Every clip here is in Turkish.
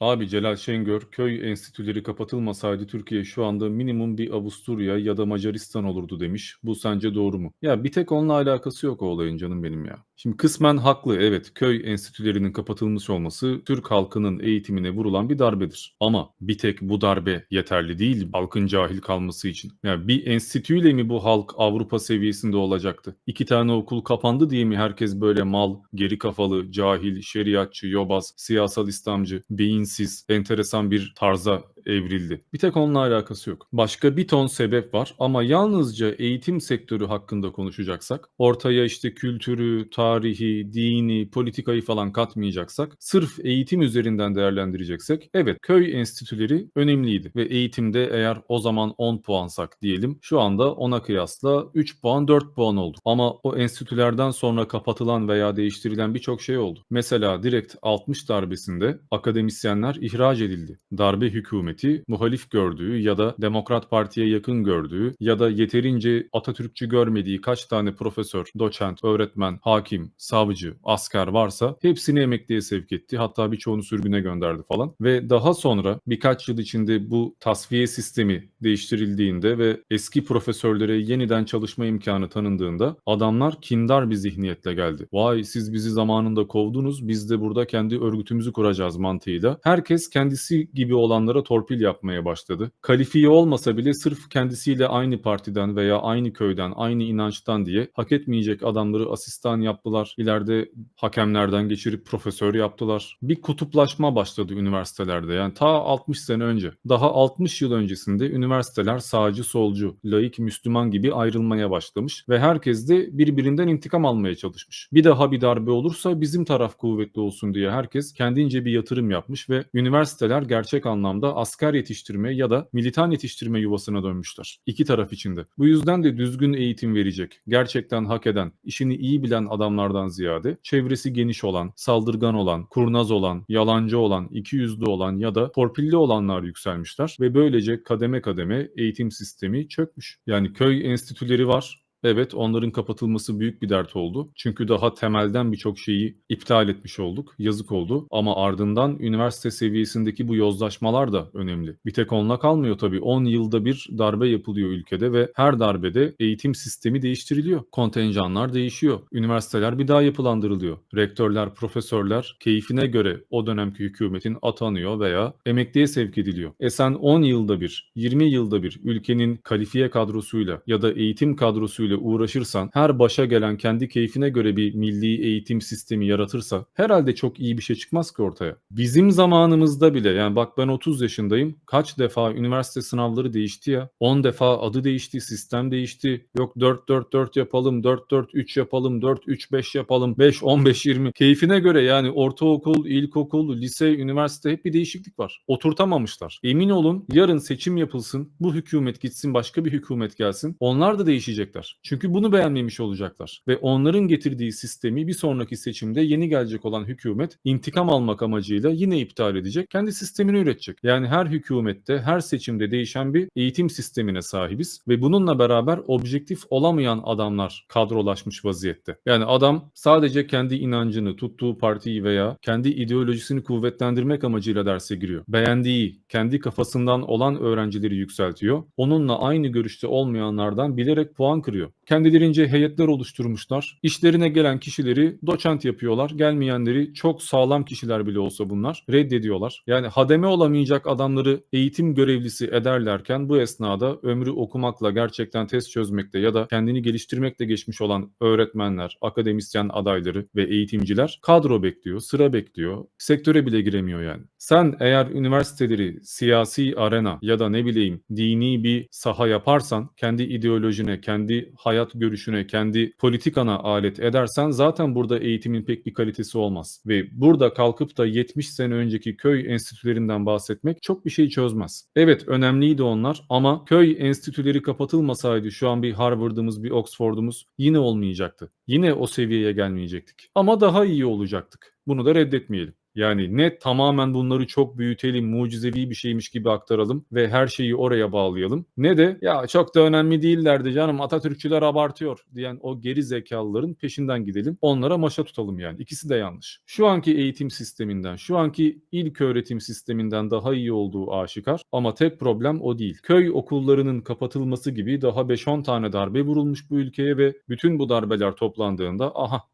Abi Celal Şengör, köy enstitüleri kapatılmasaydı Türkiye şu anda minimum bir Avusturya ya da Macaristan olurdu demiş. Bu sence doğru mu? Ya bir tek onunla alakası yok o olayın canım benim ya. Şimdi kısmen haklı evet köy enstitülerinin kapatılmış olması Türk halkının eğitimine vurulan bir darbedir. Ama bir tek bu darbe yeterli değil halkın cahil kalması için. Yani bir enstitüyle mi bu halk Avrupa seviyesinde olacaktı? İki tane okul kapandı diye mi herkes böyle mal, geri kafalı, cahil, şeriatçı, yobaz, siyasal İslamcı, beyinsiz, enteresan bir tarza evrildi. Bir tek onunla alakası yok. Başka bir ton sebep var ama yalnızca eğitim sektörü hakkında konuşacaksak, ortaya işte kültürü, tarihi, dini, politikayı falan katmayacaksak, sırf eğitim üzerinden değerlendireceksek, evet köy enstitüleri önemliydi ve eğitimde eğer o zaman 10 puansak diyelim, şu anda ona kıyasla 3 puan 4 puan oldu. Ama o enstitülerden sonra kapatılan veya değiştirilen birçok şey oldu. Mesela direkt 60 darbesinde akademisyenler ihraç edildi. Darbe hükümeti muhalif gördüğü ya da Demokrat Parti'ye yakın gördüğü ya da yeterince Atatürkçü görmediği kaç tane profesör, doçent, öğretmen, hakim, savcı, asker varsa hepsini emekliye sevk etti. Hatta birçoğunu sürgüne gönderdi falan. Ve daha sonra birkaç yıl içinde bu tasfiye sistemi değiştirildiğinde ve eski profesörlere yeniden çalışma imkanı tanındığında adamlar kindar bir zihniyetle geldi. Vay siz bizi zamanında kovdunuz biz de burada kendi örgütümüzü kuracağız mantığıyla. Herkes kendisi gibi olanlara torpil yapmaya başladı. Kalifiye olmasa bile sırf kendisiyle aynı partiden veya aynı köyden, aynı inançtan diye hak etmeyecek adamları asistan yaptılar. İleride hakemlerden geçirip profesör yaptılar. Bir kutuplaşma başladı üniversitelerde. Yani ta 60 sene önce. Daha 60 yıl öncesinde üniversiteler sağcı solcu, laik Müslüman gibi ayrılmaya başlamış ve herkes de birbirinden intikam almaya çalışmış. Bir daha bir darbe olursa bizim taraf kuvvetli olsun diye herkes kendince bir yatırım yapmış ve üniversiteler gerçek anlamda asker yetiştirme ya da militan yetiştirme yuvasına dönmüşler. İki taraf içinde. Bu yüzden de düzgün eğitim verecek, gerçekten hak eden, işini iyi bilen adamlardan ziyade çevresi geniş olan, saldırgan olan, kurnaz olan, yalancı olan, ikiyüzlü olan ya da torpilli olanlar yükselmişler ve böylece kademe kademe eğitim sistemi çökmüş. Yani köy enstitüleri var, Evet onların kapatılması büyük bir dert oldu. Çünkü daha temelden birçok şeyi iptal etmiş olduk. Yazık oldu. Ama ardından üniversite seviyesindeki bu yozlaşmalar da önemli. Bir tek onunla kalmıyor tabii. 10 yılda bir darbe yapılıyor ülkede ve her darbede eğitim sistemi değiştiriliyor. Kontenjanlar değişiyor. Üniversiteler bir daha yapılandırılıyor. Rektörler, profesörler keyfine göre o dönemki hükümetin atanıyor veya emekliye sevk ediliyor. E sen 10 yılda bir, 20 yılda bir ülkenin kalifiye kadrosuyla ya da eğitim kadrosuyla uğraşırsan, her başa gelen kendi keyfine göre bir milli eğitim sistemi yaratırsa herhalde çok iyi bir şey çıkmaz ki ortaya. Bizim zamanımızda bile yani bak ben 30 yaşındayım. Kaç defa üniversite sınavları değişti ya. 10 defa adı değişti, sistem değişti. Yok 4-4-4 yapalım, 4-4-3 yapalım, 4-3-5 yapalım, 5-15-20. Keyfine göre yani ortaokul, ilkokul, lise, üniversite hep bir değişiklik var. Oturtamamışlar. Emin olun yarın seçim yapılsın, bu hükümet gitsin, başka bir hükümet gelsin. Onlar da değişecekler. Çünkü bunu beğenmemiş olacaklar. Ve onların getirdiği sistemi bir sonraki seçimde yeni gelecek olan hükümet intikam almak amacıyla yine iptal edecek. Kendi sistemini üretecek. Yani her hükümette, her seçimde değişen bir eğitim sistemine sahibiz. Ve bununla beraber objektif olamayan adamlar kadrolaşmış vaziyette. Yani adam sadece kendi inancını, tuttuğu partiyi veya kendi ideolojisini kuvvetlendirmek amacıyla derse giriyor. Beğendiği, kendi kafasından olan öğrencileri yükseltiyor. Onunla aynı görüşte olmayanlardan bilerek puan kırıyor. you. Kendilerince heyetler oluşturmuşlar. İşlerine gelen kişileri doçent yapıyorlar. Gelmeyenleri çok sağlam kişiler bile olsa bunlar reddediyorlar. Yani hademe olamayacak adamları eğitim görevlisi ederlerken bu esnada ömrü okumakla gerçekten test çözmekte ya da kendini geliştirmekle geçmiş olan öğretmenler, akademisyen adayları ve eğitimciler kadro bekliyor, sıra bekliyor. Sektöre bile giremiyor yani. Sen eğer üniversiteleri siyasi arena ya da ne bileyim dini bir saha yaparsan kendi ideolojine, kendi hayat görüşüne, kendi politikana alet edersen zaten burada eğitimin pek bir kalitesi olmaz. Ve burada kalkıp da 70 sene önceki köy enstitülerinden bahsetmek çok bir şey çözmez. Evet önemliydi onlar ama köy enstitüleri kapatılmasaydı şu an bir Harvard'ımız, bir Oxford'umuz yine olmayacaktı. Yine o seviyeye gelmeyecektik. Ama daha iyi olacaktık. Bunu da reddetmeyelim. Yani ne tamamen bunları çok büyütelim, mucizevi bir şeymiş gibi aktaralım ve her şeyi oraya bağlayalım. Ne de ya çok da önemli değillerdi canım Atatürkçüler abartıyor diyen o geri zekalıların peşinden gidelim. Onlara maşa tutalım yani. İkisi de yanlış. Şu anki eğitim sisteminden, şu anki ilk öğretim sisteminden daha iyi olduğu aşikar ama tek problem o değil. Köy okullarının kapatılması gibi daha 5-10 tane darbe vurulmuş bu ülkeye ve bütün bu darbeler toplandığında aha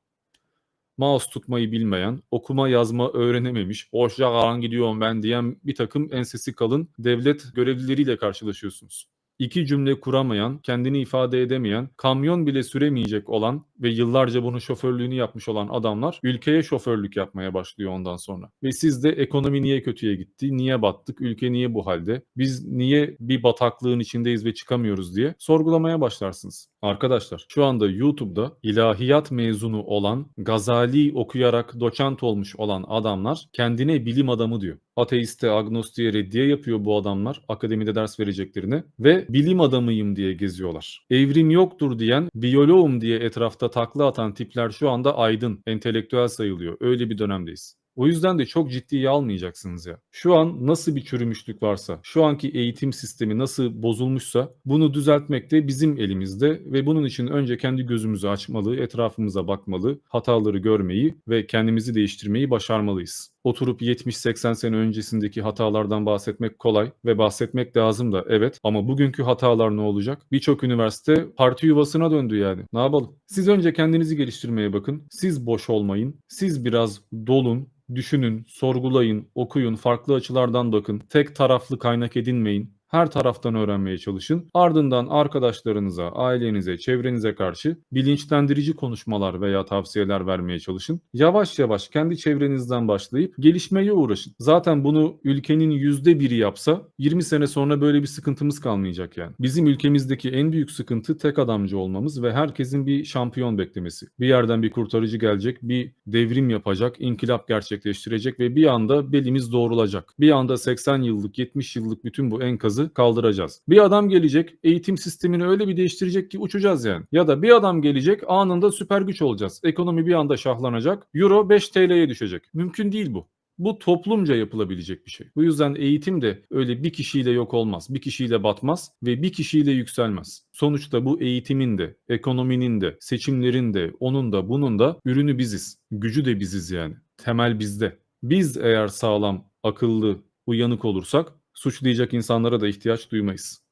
mouse tutmayı bilmeyen, okuma yazma öğrenememiş, hoşça kalan gidiyorum ben diyen bir takım ensesi kalın devlet görevlileriyle karşılaşıyorsunuz. İki cümle kuramayan, kendini ifade edemeyen, kamyon bile süremeyecek olan ve yıllarca bunun şoförlüğünü yapmış olan adamlar ülkeye şoförlük yapmaya başlıyor ondan sonra. Ve siz de ekonomi niye kötüye gitti, niye battık, ülke niye bu halde, biz niye bir bataklığın içindeyiz ve çıkamıyoruz diye sorgulamaya başlarsınız. Arkadaşlar şu anda YouTube'da ilahiyat mezunu olan, Gazali okuyarak doçent olmuş olan adamlar kendine bilim adamı diyor. Ateiste, agnostiğe reddiye yapıyor bu adamlar akademide ders vereceklerine ve bilim adamıyım diye geziyorlar. Evrim yoktur diyen, biyoloğum diye etrafta takla atan tipler şu anda aydın, entelektüel sayılıyor. Öyle bir dönemdeyiz. O yüzden de çok ciddiye almayacaksınız ya. Şu an nasıl bir çürümüşlük varsa, şu anki eğitim sistemi nasıl bozulmuşsa bunu düzeltmek de bizim elimizde ve bunun için önce kendi gözümüzü açmalı, etrafımıza bakmalı, hataları görmeyi ve kendimizi değiştirmeyi başarmalıyız. Oturup 70-80 sene öncesindeki hatalardan bahsetmek kolay ve bahsetmek lazım da evet ama bugünkü hatalar ne olacak? Birçok üniversite parti yuvasına döndü yani. Ne yapalım? Siz önce kendinizi geliştirmeye bakın. Siz boş olmayın. Siz biraz dolun, düşünün, sorgulayın, okuyun, farklı açılardan bakın. Tek taraflı kaynak edinmeyin. Her taraftan öğrenmeye çalışın. Ardından arkadaşlarınıza, ailenize, çevrenize karşı bilinçlendirici konuşmalar veya tavsiyeler vermeye çalışın. Yavaş yavaş kendi çevrenizden başlayıp gelişmeye uğraşın. Zaten bunu ülkenin yüzde biri yapsa 20 sene sonra böyle bir sıkıntımız kalmayacak yani. Bizim ülkemizdeki en büyük sıkıntı tek adamcı olmamız ve herkesin bir şampiyon beklemesi. Bir yerden bir kurtarıcı gelecek, bir devrim yapacak, inkılap gerçekleştirecek ve bir anda belimiz doğrulacak. Bir anda 80 yıllık, 70 yıllık bütün bu enkazı kaldıracağız. Bir adam gelecek, eğitim sistemini öyle bir değiştirecek ki uçacağız yani. Ya da bir adam gelecek, anında süper güç olacağız. Ekonomi bir anda şahlanacak, euro 5 TL'ye düşecek. Mümkün değil bu. Bu toplumca yapılabilecek bir şey. Bu yüzden eğitim de öyle bir kişiyle yok olmaz, bir kişiyle batmaz ve bir kişiyle yükselmez. Sonuçta bu eğitimin de, ekonominin de, seçimlerin de, onun da, bunun da ürünü biziz. Gücü de biziz yani. Temel bizde. Biz eğer sağlam, akıllı, uyanık olursak suçlayacak insanlara da ihtiyaç duymayız.